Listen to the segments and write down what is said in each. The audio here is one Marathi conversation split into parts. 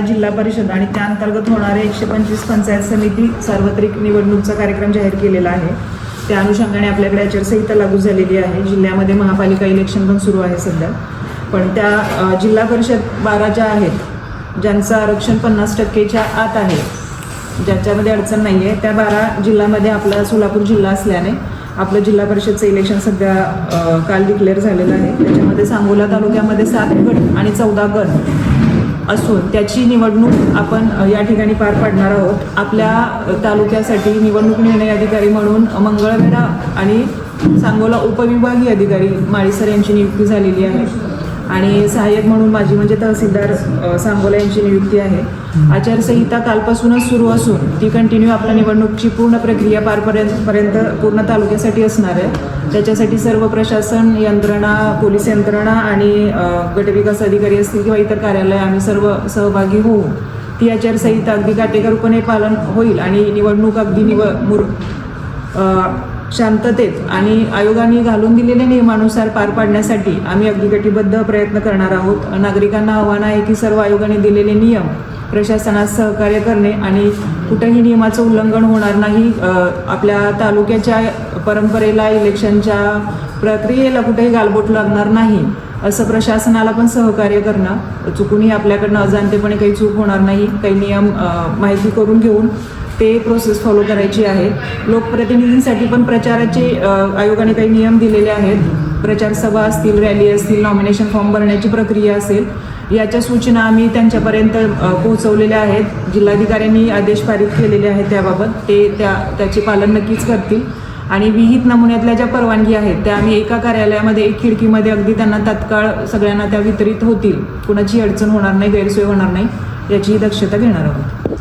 जिल्हा परिषद आणि त्या अंतर्गत होणारे एकशे पंचवीस पंचायत समिती सार्वत्रिक निवडणूकचा कार्यक्रम जाहीर केलेला आहे. त्या अनुषंगाने आपल्याकडे आचारसंहिता लागू झालेली आहे. जिल्ह्यामध्ये महापालिका इलेक्शन पण सुरू आहे सध्या. पण त्या जिल्हा परिषद बारा ज्या आहेत ज्यांचं आरक्षण पन्नास टक्केच्या आत आहे ज्याच्यामध्ये अडचण नाही आहे त्या बारा जिल्ह्यामध्ये आपला सोलापूर जिल्हा असल्याने आपलं जिल्हा परिषदचं इलेक्शन सध्या काल डिक्लेअर झालेलं आहे. त्याच्यामध्ये सांगोला तालुक्यामध्ये सात गट आणि चौदा गट असून त्याची निवडणूक आपण या ठिकाणी पार पाडणार आहोत. आपल्या तालुक्यासाठी निवडणूक निर्णय अधिकारी म्हणून मंगळवेढा आणि सांगोला उपविभागीय अधिकारी माळीसर यांची नियुक्ती झालेली आहे. आणि सहाय्यक म्हणून माझी म्हणजे तहसीलदार सांगोला यांची नियुक्ती आहे. आचारसंहिता कालपासूनच सुरू असून ती कंटिन्यू आपल्या निवडणुकीची पूर्ण प्रक्रिया पारपर्यंत पर्यंत पूर्ण तालुक्यासाठी असणार आहे. त्याच्यासाठी सर्व प्रशासन यंत्रणा पोलीस यंत्रणा आणि गटविकास अधिकारी असतील किंवा इतर कार्यालय आम्ही सर्व सहभागी होऊ. ती आचारसंहिता अगदी काटेकोरपणे पालन होईल आणि निवडणूक अगदी निव मुर शांततेत आणि आयोगाने घालून दिलेल्या नियमानुसार पार पाडण्यासाठी आम्ही अगदी कटिबद्ध प्रयत्न करणार आहोत. नागरिकांना आव्हान आहे की सर्व आयोगाने दिलेले नियम प्रशासनास सहकार्य करणे आणि कुठंही नियमाचं उल्लंघन होणार नाही. आपल्या तालुक्याच्या परंपरेला इलेक्शनच्या प्रक्रियेला कुठेही गालबोट लागणार नाही असं प्रशासनाला पण सहकार्य करणं चुकूनही आपल्याकडनं अजाणतेपणे काही चूक होणार नाही. काही नियम माहिती करून घेऊन ते प्रोसेस फॉलो करायची आहे. लोकप्रतिनिधींसाठी पण प्रचाराचे आयोगाने काही नियम दिलेले आहेत. प्रचार सभा असतील रॅली असतील नॉमिनेशन फॉर्म भरण्याची प्रक्रिया असेल. याच्या सूचना आम्ही त्यांच्यापर्यंत पोहोचवलेल्या आहेत. जिल्हाधिकाऱ्यांनी आदेश पारित केलेले आहेत त्याबाबत. ते त्या त्याचे पालन नक्कीच करतील. आणि विहित नमुन्यातल्या ज्या परवानगी आहेत त्या आम्ही एका कार्यालयामध्ये एक खिडकीमध्ये अगदी त्यांना तात्काळ सगळ्यांना त्या वितरित होतील. कुणाची अडचण होणार नाही गैरसोय होणार नाही याचीही दक्षता घेणार आहोत.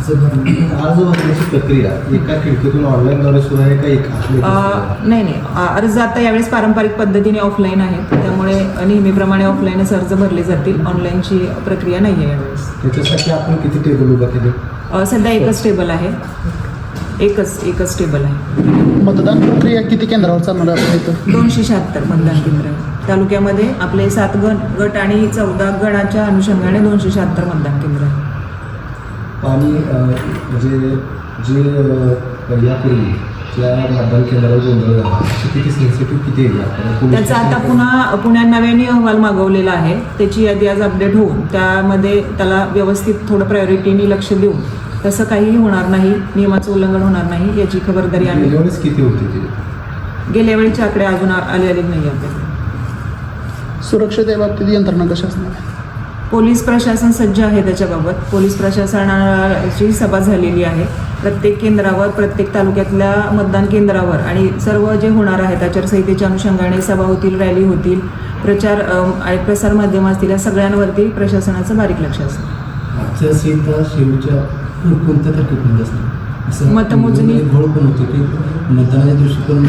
अर्ज भरणे- अर्ज भरण्याची प्रक्रिया एका खिडकीतून ऑनलाईनद्वारे सुरू आहे का एका अ, नाही नाही. अर्ज आता यावेळेस पारंपरिक पद्धतीने ऑफलाईन आहेत त्यामुळे नेहमीप्रमाणे ऑफलाईनच अर्ज भरले जातील. ऑनलाईनची प्रक्रिया नाही आहे यावेळेस. त्याच्यासाठी आपण किती टेबल उभा केले? सध्या एकच टेबल आहे. एकच एकच टेबल आहे. मतदान प्रक्रिया किती केंद्रावर चालणार आहे दोनशे शहात्तर मतदान केंद्र. आहे. तालुक्यामध्ये आपले सात गट गट आणि चौदा गणाच्या अनुषंगाने दोनशे शहात्तर मतदान केंद्र. आणि अं, जे यापूर्वी ज्या मतदान केंद्रावर गोंधळ झाला अशी किती सेन्सिटिव्ह किती आहे आपण पोलीस त्याचा आता पुन्हा पुण्यात नव्याने अहवाल मागवलेला आहे. त्याची यादी आज अपडेट होऊन त्यामध्ये त्याला व्यवस्थित थोडं प्रायोरिटीने लक्ष देऊन तसं काहीही होणार नाही नियमाचं उल्लंघन होणार नाही याची खबरदारी आम्ही किती होती गेल्या वेळीचे आकडे अजून आ- आले आले नाही आपल्याकडे सुरक्षतेबाबतीत यंत्रणा कशा असणार? पोलीस प्रशासन सज्ज आहे त्याच्याबाबत. पोलीस प्रशासनाची सभा झालेली आहे. प्रत्येक केंद्रावर प्रत्येक तालुक्यातल्या मतदान केंद्रावर आणि सर्व जे होणार आहेत आचारसंहितेच्या अनुषंगाने सभा होतील रॅली होतील प्रचार प्रसार माध्यम असतील या सगळ्यांवरती प्रशासनाचं बारीक लक्ष असतं. मतमोजणी- मतदानाच्या दिवशी पण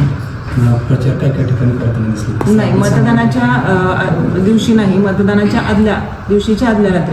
प्रचार काय काय ठिकाणी मतदानाच्या दिवशी नाही मतदानाच्या आदल्या दिवशीच्या आदल्या रात्री.